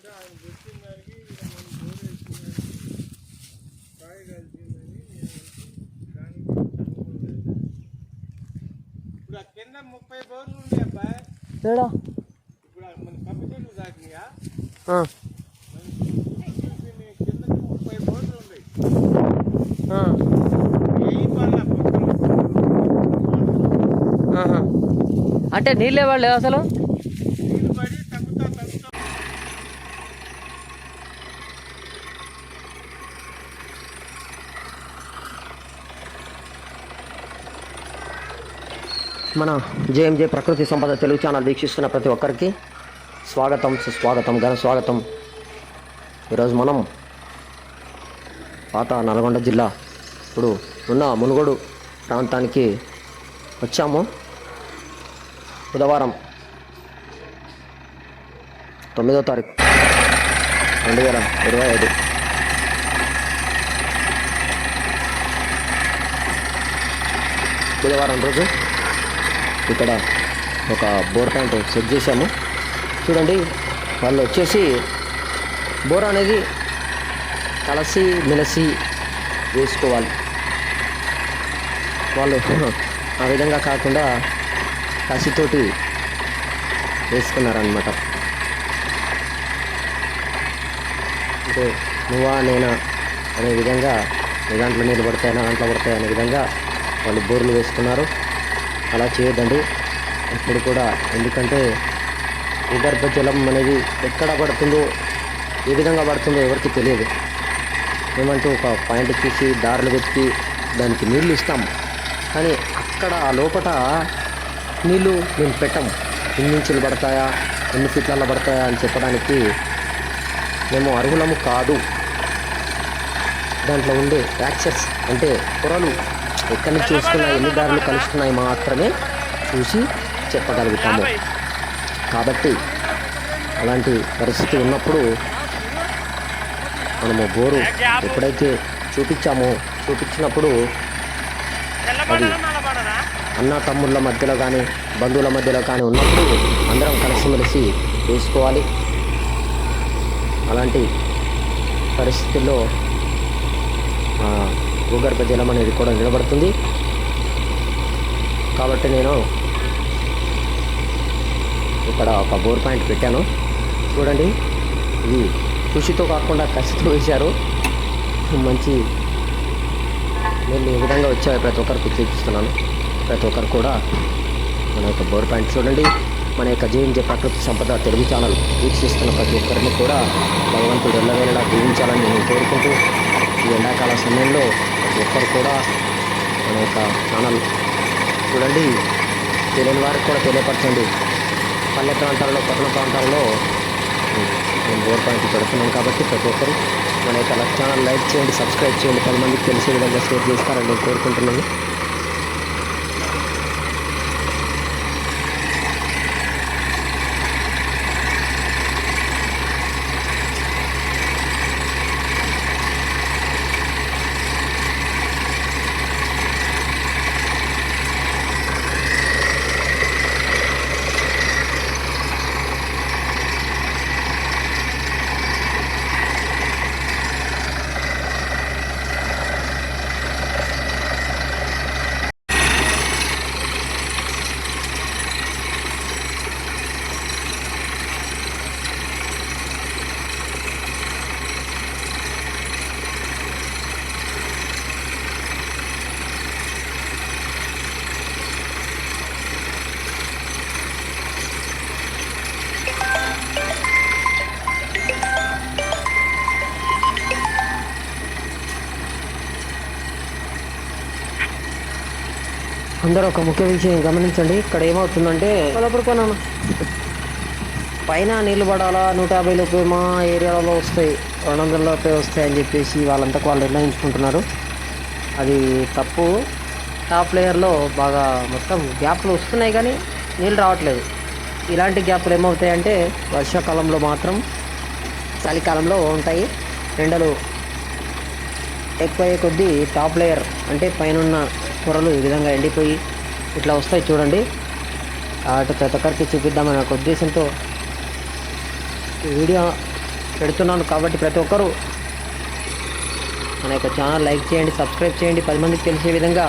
అంటే ఆయన పెట్టిన దానికి మనం బోర్ వేసిన దానికి కాయ కలిసిందని దానికి ఇప్పుడు ఆ కింద ముప్పై బోర్లు ఉన్నాయి అబ్బాయి ఏడా? ఇప్పుడు మన చెట్లు ముప్పై బోర్లు ఉన్నాయి. అంటే నీళ్ళే వాళ్ళు అసలు? మన జేఎంజే ప్రకృతి సంపద తెలుగు ఛానల్ వీక్షిస్తున్న ప్రతి ఒక్కరికి స్వాగతం సుస్వాగతం ఘన స్వాగతం. ఈరోజు మనం పాత నల్గొండ జిల్లా ఇప్పుడు ఉన్న మునుగోడు ప్రాంతానికి వచ్చాము. బుధవారం తొమ్మిదో తారీఖు రెండు వేల ఇరవై ఐదు. బుధవారం రోజు ఇక్కడ ఒక బోర్ ప్యాంట్ సెట్ చేశాము. చూడండి వాళ్ళు వచ్చేసి బోర్ అనేది కలసి మెలసి వేసుకోవాలి. వాళ్ళు ఆ విధంగా కాకుండా కసితోటి వేసుకున్నారనమాట అంటే నువ్వా నేనా అనే విధంగా ఏ దాంట్లో నీళ్ళు పడతాయి నా దాంట్లో పడతాయి అనే విధంగా వాళ్ళు బోర్లు వేసుకున్నారు. అలా చేయొద్దండి. ఇప్పుడు కూడా. ఎందుకంటే భూగర్భ జలం అనేది ఎక్కడ పడుతుందో ఏ విధంగా పడుతుందో ఎవరికి తెలియదు. ఏమంటే ఒక పాయింట్ తీసి దారులు వెతికి దానికి నీళ్ళు ఇస్తాం. కానీ అక్కడ ఆ లోపట నీళ్ళు మేము పెట్టం. ఎన్ని ఇంచులు పడతాయా ఎన్ని ఫీట్లలో పడతాయా అని చెప్పడానికి మేము అర్హులము కాదు. దాంట్లో ఉండే యాక్సెస్ అంటే పొరలు ఎక్కడి నుంచి వస్తున్నాయి ఎన్ని దారులు కలుస్తున్నాయి మాత్రమే చూసి చెప్పగలుగుతాము. కాబట్టి అలాంటి పరిస్థితి ఉన్నప్పుడు మనము బోరు ఎప్పుడైతే చూపించామో చూపించినప్పుడు అది అన్న తమ్ముళ్ళ మధ్యలో కానీ బంధువుల మధ్యలో కానీ ఉన్నప్పుడు అందరం కలిసిమెలిసి వేసుకోవాలి అలాంటి పరిస్థితుల్లో భూగర్భ జలం అనేది కూడా నిలబడుతుంది. కాబట్టి నేను ఇక్కడ ఒక బోర్ పాయింట్ పెట్టాను. చూడండి ఇది కృషితో కాకుండా కసితో వేశారు. మంచి నేను ఈ విధంగా వచ్చాయి ప్రతి ఒక్కరికి చూపిస్తున్నాను. ప్రతి ఒక్కరు కూడా మన యొక్క బోర్ పాయింట్ చూడండి. మన యొక్క జేఎంజే ప్రకృతి సంపద తెలుగు ఛానల్ వీక్షిస్తున్న ప్రతి ఒక్కరిని కూడా భగవంతుడు ఎల్లవేళలా దీవించాలని నేను కోరుకుంటూ ఈ ఎండాకాల సమయంలో ప్రతి ఒక్కరు కూడా మన యొక్క ఛానల్ చూడండి. తెలియని వారికి కూడా తెలియపరచండి. పల్లె ప్రాంతాల్లో పట్టణ ప్రాంతాల్లో మేము బోర్ పాయింట్ పెడుతున్నాం కాబట్టి ప్రతి ఒక్కరు మన యొక్క ఛానల్ లైక్ చేయండి సబ్స్క్రైబ్ చేయండి. పది మందికి తెలిసే విధంగా షేర్ చేస్తారని నేను కోరుకుంటున్నాను. అందరూ ఒక ముఖ్య విషయం గమనించండి. ఇక్కడ ఏమవుతుందంటే పదపడుకున్నాను పైన నీళ్ళు పడాలా నూట యాభై లోపే మా ఏరియాలో వస్తాయి. రెండు వందల లోపే వస్తాయి అని చెప్పేసి వాళ్ళంతకు వాళ్ళు నిర్ణయించుకుంటున్నారు. అది తప్పు. టాప్ లేయర్లో బాగా మొత్తం గ్యాప్లు వస్తున్నాయి కానీ నీళ్ళు రావట్లేదు. ఇలాంటి గ్యాప్లు ఏమవుతాయంటే వర్షాకాలంలో మాత్రం చలికాలంలో ఉంటాయి. ఎండలు ఎక్కువయ్యే కొద్దీ టాప్ లేయర్ అంటే పైన పొరలు ఈ విధంగా ఎండిపోయి ఇట్లా వస్తాయి చూడండి. అటు ప్రతి ఒక్కరికి చూపిద్దామని ఒక ఉద్దేశంతో వీడియో పెడుతున్నాను కాబట్టి ప్రతి ఒక్కరూ మన యొక్క ఛానల్ లైక్ చేయండి సబ్స్క్రైబ్ చేయండి. పది మందికి తెలిసే విధంగా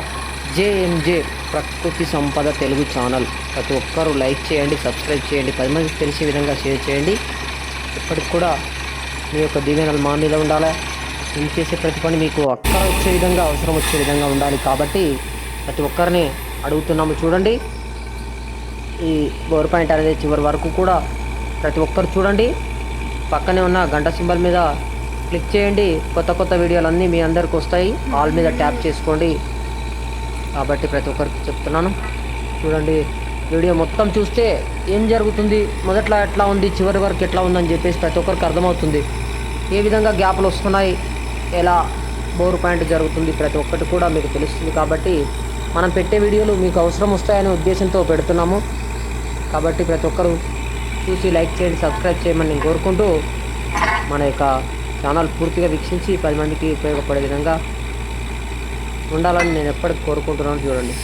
జేఎంజే ప్రకృతి సంపద తెలుగు ఛానల్. ప్రతి ఒక్కరూ లైక్ చేయండి సబ్స్క్రైబ్ చేయండి. పది మందికి తెలిసే విధంగా షేర్ చేయండి. ఇప్పటికి కూడా మీ యొక్క దీవెనలు మా మీద ఉండాలి? మేము చేసే ప్రతి పని మీకు అక్కడ వచ్చే విధంగా అవసరం వచ్చే విధంగా ఉండాలి కాబట్టి ప్రతి ఒక్కరిని అడుగుతున్నాము. చూడండి. ఈ పవర్ పాయింట్ అనేది చివరి వరకు కూడా ప్రతి ఒక్కరు చూడండి. పక్కనే ఉన్న గంట సింబల్ మీద క్లిక్ చేయండి. కొత్త కొత్త వీడియోలు అన్నీ మీ అందరికి వస్తాయి. ఆల్ మీద ట్యాప్ చేసుకోండి. కాబట్టి ప్రతి ఒక్కరికి చెప్తున్నాను. చూడండి. వీడియో మొత్తం చూస్తే ఏం జరుగుతుంది? మొదట్లో ఎట్లా ఉంది? చివరి వరకు ఎట్లా ఉందని చెప్పేసి ప్రతి ఒక్కరికి అర్థమవుతుంది. ఏ విధంగా గ్యాప్లు వస్తున్నాయి? ఎలా బోర్ పాయింట్ జరుగుతుంది ప్రతి ఒక్కటి కూడా మీకు తెలుస్తుంది కాబట్టి మనం పెట్టే వీడియోలు మీకు అవసరం వస్తాయనే ఉద్దేశంతో పెడుతున్నాము. కాబట్టి ప్రతి ఒక్కరూ చూసి లైక్ చేయండి సబ్స్క్రైబ్ చేయమని నేను కోరుకుంటూ మన యొక్క ఛానల్ పూర్తిగా వీక్షించి పది మందికి ఉపయోగపడే విధంగా ఉండాలని నేను ఎప్పటికి కోరుకుంటున్నాను. చూడండి.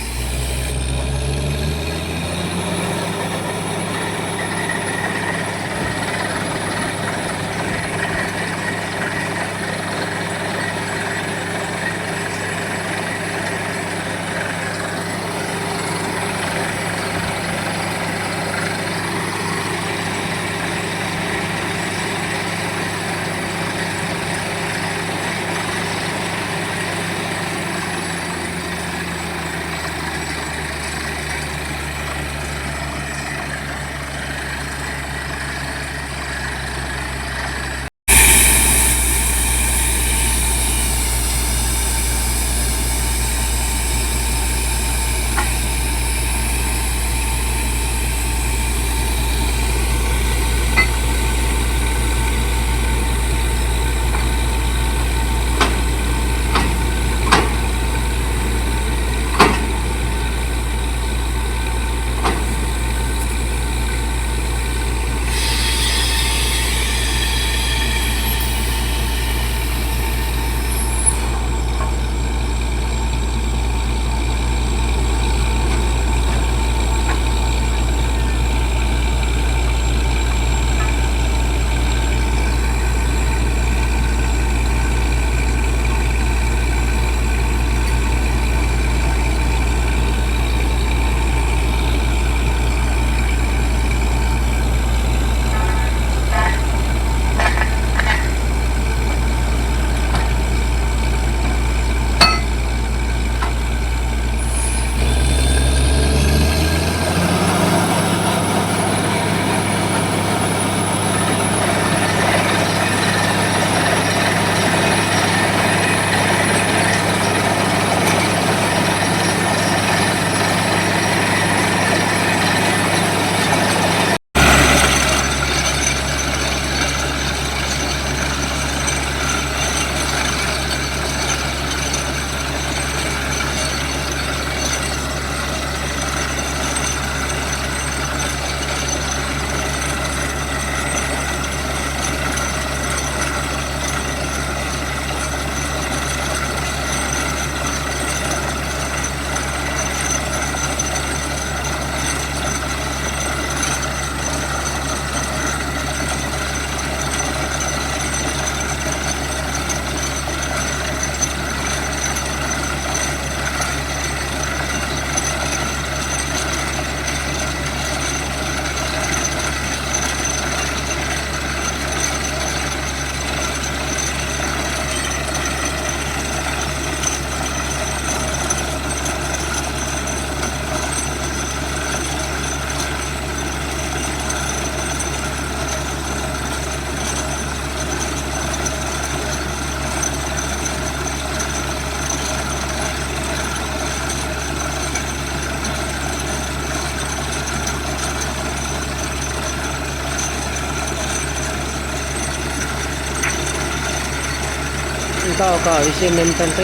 ఇంకా ఒక విషయం ఏమిటంటే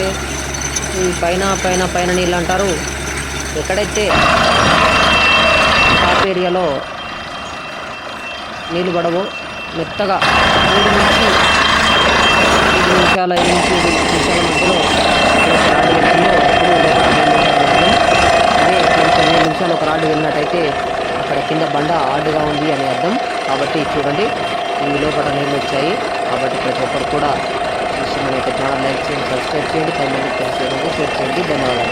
ఈ పైన పైన పైన నీళ్ళు అంటారు. ఎక్కడైతే టాప్ ఏరియాలో నీళ్ళు పడవో మెత్తగా మూడు నుంచి ఐదు నిమిషాల ఐదు నుంచి ఐదు నిమిషాల మధ్యలో ఒక రాడ్ అదే నిమిషాలు ఒక వెళ్ళినట్టయితే అక్కడ కింద బండ ఆడుగా ఉంది అని అర్థం. కాబట్టి చూడండి ఈ లోపల నీళ్ళు వచ్చాయి. కాబట్టి ప్రతి ఒక్కరు కూడా చూసి మన యొక్క ఛానల్ లైక్ చేయండి సబ్స్క్రైబ్ చేయండి పది మందికి షేర్ చేయండి. ధన్యవాదాలు.